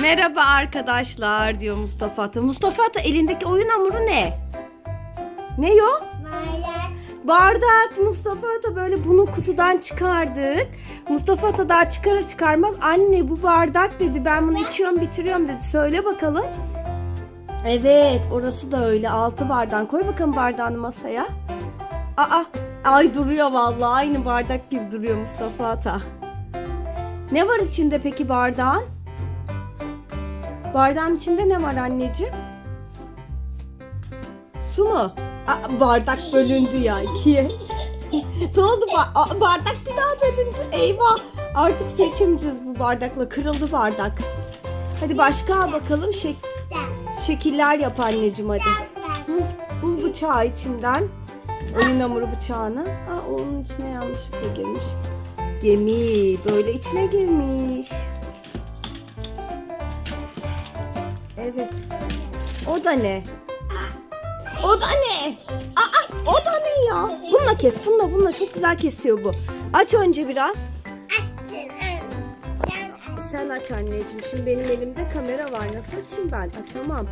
Merhaba arkadaşlar diyor Mustafa Ata. Mustafa Ata elindeki oyun hamuru ne? Ne yo? Bardak Mustafa Ata böyle bunu kutudan çıkardık. Mustafa Ata daha çıkarır çıkarmaz anne bu bardak dedi ben bunu içiyorum bitiriyorum dedi. Söyle bakalım. Evet orası da öyle altı bardağın. Koy bakalım bardağını masaya. Aa ay duruyor vallahi aynı bardak gibi duruyor Mustafa Ata. Ne var içinde peki bardağın? Bardağın içinde ne var anneciğim? Su mu? Aa, bardak bölündü ya ikiye. ne oldu? Ba- Aa, bardak bir daha bölündü. Eyvah. Artık seçemeyeceğiz bu bardakla. Kırıldı bardak. Hadi başka al bakalım. Şek- şekiller yap anneciğim hadi. Hı, bul bıçağı içinden. Oyun hamuru bıçağını. Aa, onun içine yanlışlıkla girmiş. Gemi. Böyle içine girmiş. Evet. O da ne? O da ne? Aa, o da ne ya? Bununla kes, bununla, bununla çok güzel kesiyor bu. Aç önce biraz. Sen aç anneciğim. Şimdi benim elimde kamera var. Nasıl açayım ben? Açamam.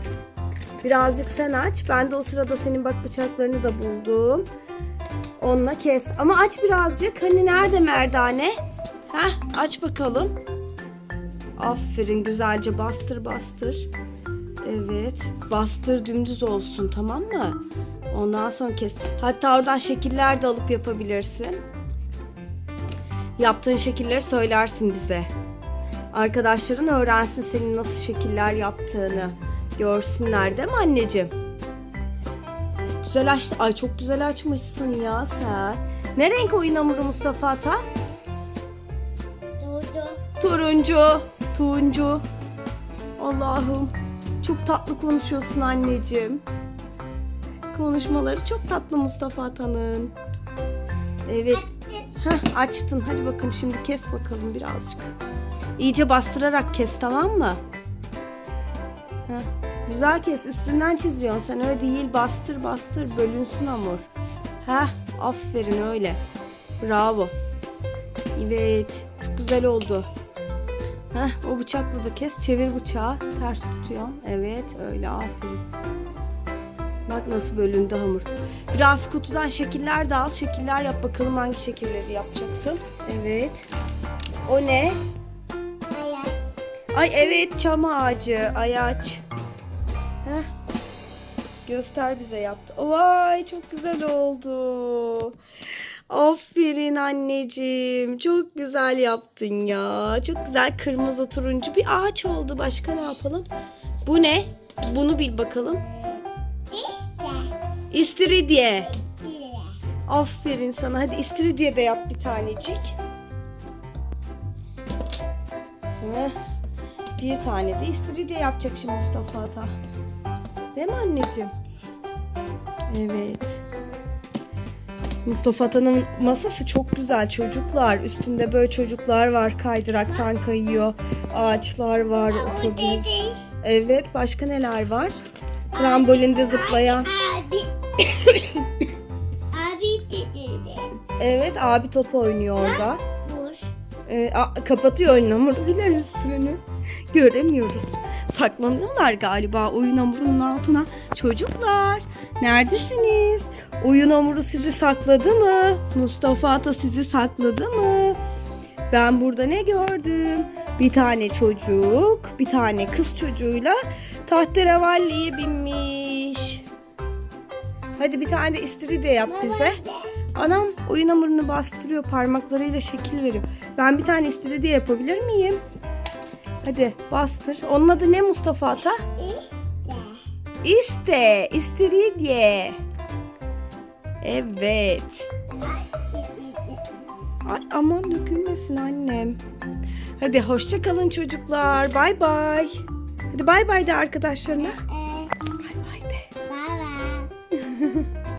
Birazcık sen aç. Ben de o sırada senin bak bıçaklarını da buldum. Onunla kes. Ama aç birazcık. Hani nerede merdane? Heh, aç bakalım. Aferin güzelce bastır bastır. Evet. Bastır dümdüz olsun tamam mı? Ondan sonra kes. Hatta oradan şekiller de alıp yapabilirsin. Yaptığın şekilleri söylersin bize. Arkadaşların öğrensin senin nasıl şekiller yaptığını. Görsünler değil mi anneciğim? Güzel açtı. Ay çok güzel açmışsın ya sen. Ne renk oyun hamuru Mustafa Ata? Turuncu. Turuncu. Allah'ım. Çok tatlı konuşuyorsun anneciğim. Konuşmaları çok tatlı Mustafa Atan'ın. Evet. Heh, açtın. Hadi bakalım şimdi kes bakalım birazcık. İyice bastırarak kes tamam mı? Heh, güzel kes. Üstünden çiziyorsun. Sen öyle değil. Bastır bastır. Bölünsün hamur. Heh, aferin öyle. Bravo. Evet. Çok güzel oldu. Heh, o bıçakla da kes. Çevir bıçağı. Ters tutuyorsun. Evet öyle aferin. Bak nasıl bölündü hamur. Biraz kutudan şekiller de al. Şekiller yap bakalım hangi şekilleri yapacaksın. Evet. O ne? Ay evet çam ağacı. Ayaç. Heh. Göster bize yaptı. Vay çok güzel oldu. Aferin anneciğim. Çok güzel yaptın ya. Çok güzel kırmızı turuncu bir ağaç oldu. Başka ne yapalım? Bu ne? Bunu bil bakalım. İstiridye. Aferin sana. Hadi istiridye de yap bir tanecik. Heh. Bir tane de istiridye yapacak şimdi Mustafa Ata. Değil mi anneciğim? Evet. Mustafa Atan'ın masası çok güzel çocuklar. Üstünde böyle çocuklar var kaydıraktan kayıyor. Ağaçlar var, otobüs. Evet, başka neler var? Trambolinde zıplayan. Abi. Abi dedi. Evet, abi top oynuyor orada. Ee, a- kapatıyor oyun hamuruyla üstünü. Göremiyoruz. Saklanıyorlar galiba oyun hamurunun altına. Çocuklar neredesiniz? Oyun hamuru sizi sakladı mı? Mustafa Ata sizi sakladı mı? Ben burada ne gördüm? Bir tane çocuk, bir tane kız çocuğuyla tahterevalliye binmiş. Hadi bir tane de istiridye yap bize. Anam oyun hamurunu bastırıyor parmaklarıyla şekil veriyor. Ben bir tane istiridye yapabilir miyim? Hadi bastır. Onun adı ne Mustafa Ata? İşte. İste, istiridye. Evet. Ay aman dökülmesin annem. Hadi hoşça kalın çocuklar. Bay bay. Hadi bay bay de arkadaşlarına.